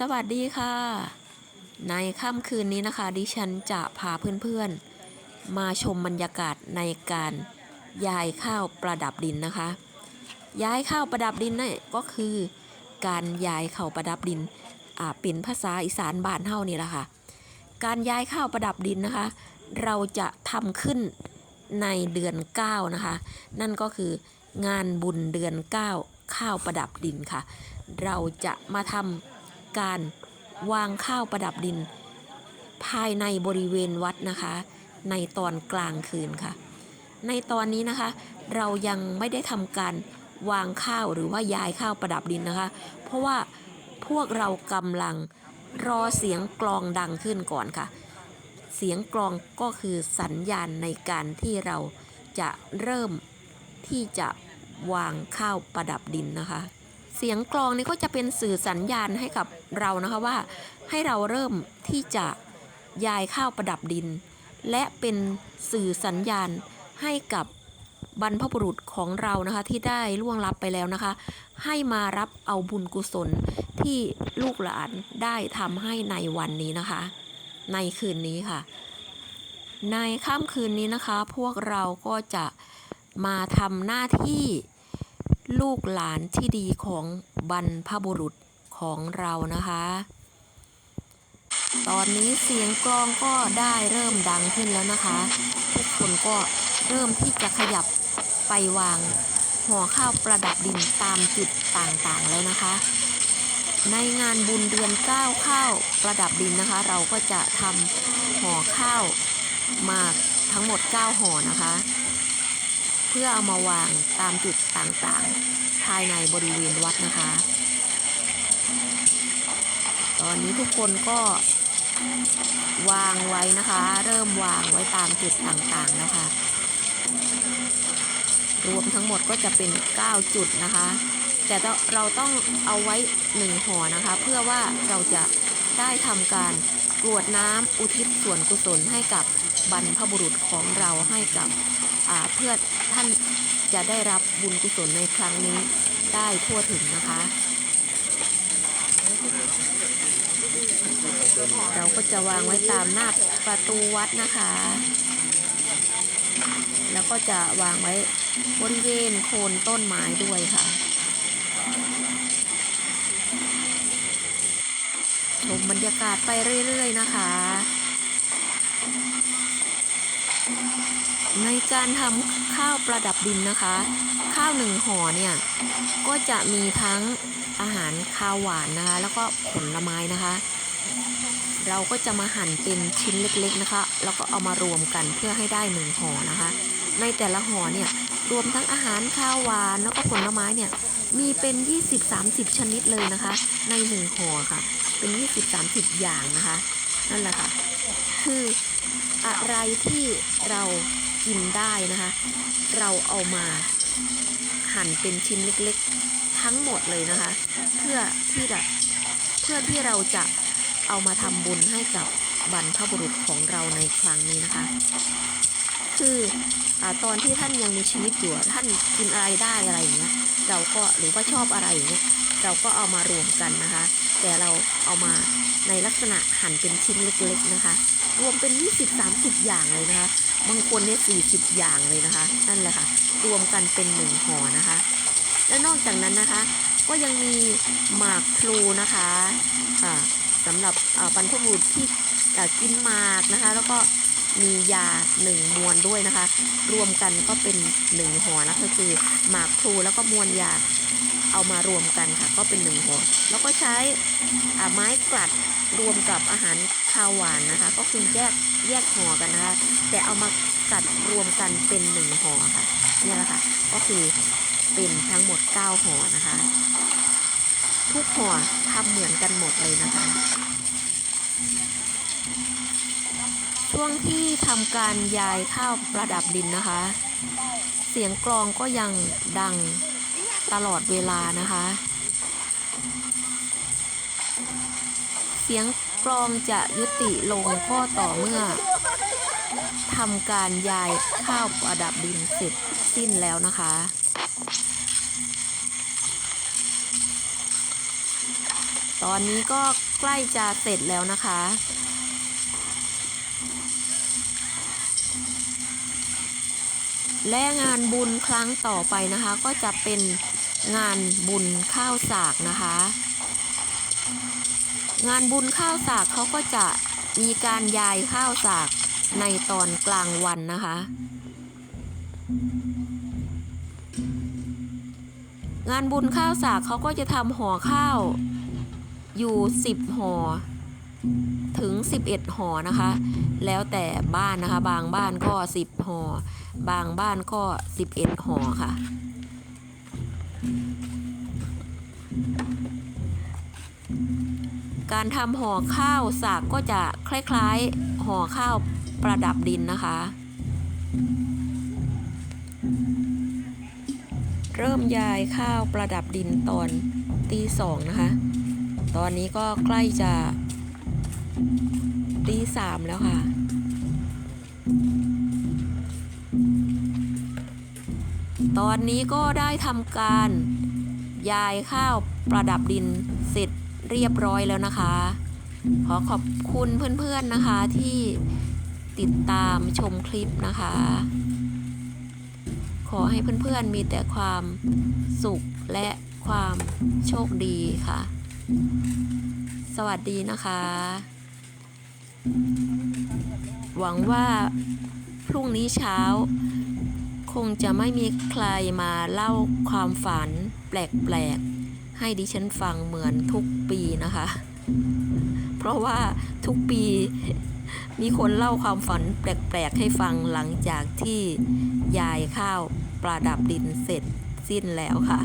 สวัสดีค่ะ ในค่ำคืนนี้นะคะ ดิฉันจะพาเพื่อนๆ มาชมบรรยากาศในการย้ายข้าวประดับดินนะคะ ย้ายข้าวประดับดินนี่นก็คือ การย้ายข้าวประดับดินอ่าเป็นภาษาอีสานบ้านเฮานี่แหละค่ะ การย้ายข้าวประดับดินนะคะ เราจะทำขึ้นในเดือน 9 นะคะ นั่นก็คืองานบุญเดือน 9 ข้าวประดับดินค่ะ เราจะมาทำ การวางข้าวประดับดิน ภายในบริเวณวัดนะคะ ในตอนกลางคืนค่ะ ในตอนนี้นะคะ เรายังไม่ได้ทำการวางข้าวหรือว่าย้ายข้าวประดับดินนะคะ เพราะว่าพวกเรากำลังรอเสียงกลองดังขึ้นก่อนค่ะ เสียงกลองก็คือสัญญาณในการที่เราจะเริ่มที่จะวางข้าวประดับดินนะคะ เสียงกลองนี่ก็จะเป็นสื่อสัญญาณให้กับเรานะคะว่า ให้เราเริ่มที่จะย้ายข้าวประดับดิน และเป็นสื่อสัญญาณให้กับบรรพบุรุษของเรานะคะที่ได้ล่วงลับไปแล้วนะคะ ให้มารับเอาบุญกุศลที่ลูกหลานได้ทำให้ในวันนี้นะคะ ในคืนนี้ค่ะ ในค่ำคืนนี้นะคะ พวกเราก็จะมาทำหน้าที่ ลูกหลานที่ดีของบรรพบุรุษของเรานะคะ ตอนนี้เสียงกลองก็ได้เริ่มดังขึ้นแล้วนะคะ ทุกคนก็เริ่มที่จะขยับไปวางห่อข้าวประดับดินตามจุดต่างๆแล้วนะคะ ในงานบุญเดือนเก้าข้าวประดับดินนะคะ เราก็จะทำห่อข้าวมาทั้งหมด 9ห่อนะคะ พื่อเอามาวางตามจุดต่างๆ ภายในบริเวณวัดนะคะ ตอนนี้ทุกคนก็วางไว้นะคะ เริ่มวางไว้ตามจุดต่างๆนะคะรวมทั้งหมดก็จะเป็น 9 จุดนะคะ แต่เราต้องเอาไว้หนึ่งห่อนะคะ เพื่อว่าเราจะได้ทำการกรวดน้ำอุทิศส่วนกุศลให้กับบรรพบุรุษของเราให้กับ เพื่อท่านจะได้รับบุญกุศลในครั้งนี้ได้ทั่วถึงนะคะ เราก็จะวางไว้ตามหน้าประตูวัดนะคะ แล้วก็จะวางไว้บริเวณโคนต้นไม้ด้วยค่ะชมบรรยากาศไปเรื่อย ๆ นะคะ ในการทำข้าวประดับดินนะคะ ข้าวหนึ่งห่อเนี่ยก็จะมีทั้งอาหารข้าวหวานนะคะ แล้วก็ผลไม้นะคะ เราก็จะมาหั่นเป็นชิ้นเล็กๆนะคะ แล้วก็เอามารวมกันเพื่อให้ได้หนึ่งห่อนะคะ ในแต่ละห่อเนี่ยรวมทั้งอาหารข้าวหวานแล้วก็ผลไม้เนี่ยมีเป็น 20-30 ชนิดเลยนะคะ ในหนึ่งห่อค่ะ เป็น 20-30 อย่างนะคะ นั่นแหละค่ะ คืออะไรที่เรา กินได้นะคะ เราเอามาหั่นเป็นชิ้นเล็กๆ ทั้งหมดเลยนะคะ เพื่อที่จะเพื่อที่เราจะเอามาทำบุญให้กับบรรพบุรุษของเราในครั้งนี้นะคะ คืออตอนที่ท่านยังมีชีวิตอยู่ท่านกินอะไรได้อะไรอย่างเงี้ยเราก็หรือว่าชอบอะไรอย่างเงี้ยเราก็เอามารวมกันนะคะ แต่เราเอามาในลักษณะหั่นเป็นชิ้นเล็กๆนะคะ รวมเป็น 20-30 อย่างเลยนะคะ บางคนเนี่ย40 อย่างเลยนะคะ นั่นแหละค่ะ รวมกันเป็นหนึ่งห่อนะคะ และนอกจากนั้นนะคะ ก็ยังมีหมากพลูนะคะอ่าสำหรับบรรพบุรุษที่กินหมากนะคะ แล้วก็ มียาหนึ่งมวนด้วยนะคะ รวมกันก็เป็นหนึ่งห่อนะก็คือหมากพลูแล้วก็มวนยาเอามารวมกันค่ะ ก็เป็นหนึ่งห่อแล้วก็ใช้อ่าไม้กลัดรวมกับอาหารข้าวหวานนะคะ ก็คือแยกแยกห่อกันนะคะ แต่เอามากัดรวมกันเป็นหนึ่งห่อค่ะนี่แหละค่ะ ก็คือเป็นทั้งหมด 9ห่อนะคะ ทุกห่อทำเหมือนกันหมดเลยนะคะ ช่วงที่ทำการย้ายข้าวประดับดินนะคะ เสียงกลองก็ยังดังตลอดเวลานะคะ เสียงกลองจะยุติลงก็ต่อเมื่อทำการย้ายข้าวประดับดินเสร็จสิ้นแล้วนะคะตตอนนี้ก็ใกล้จะเสร็จแล้วนะคะ และงานบุญครั้งต่อไปนะคะ ก็จะเป็นงานบุญข้าวสากนะคะ งานบุญข้าวสากเขาก็จะมีการยายข้าวสากในตอนกลางวันนะคะ งานบุญข้าวสากเขาก็จะทำห่อข้าวอยู่ 10ห่อ ถึง 11ห่อนะคะ แล้วแต่บ้านนะคะ บางบ้านก็ 10ห่อบางบ้านก็ 11ห่อค่ะ การทำห่อข้าวสากก็จะคล้ายๆห่อข้าวประดับดินนะคะ เริ่มยายข้าวประดับดินตอนตีสองนะคะ ตอนนี้ก็ใกล้จะ ตีสามแล้วค่ะ ตอนนี้ก็ได้ทำการยายข้าวประดับดินเสร็จเรียบร้อยแล้วนะคะ ขอขอบคุณเพื่อนๆนะคะที่ติดตามชมคลิปนะคะ ขอให้เพื่อนๆมีแต่ความสุขและความโชคดีค่ะ สวัสดีนะคะ หวังว่าพรุ่งนี้เช้า คงจะไม่มีใครมาเล่าความฝันแปลกๆ ให้ดิฉันฟังเหมือนทุกปีนะคะ เพราะว่าทุกปีมีคนเล่าความฝันแปลกๆ ให้ฟังหลังจากที่ยายข้าวประดับดินเสร็จสิ้นแล้วค่ะ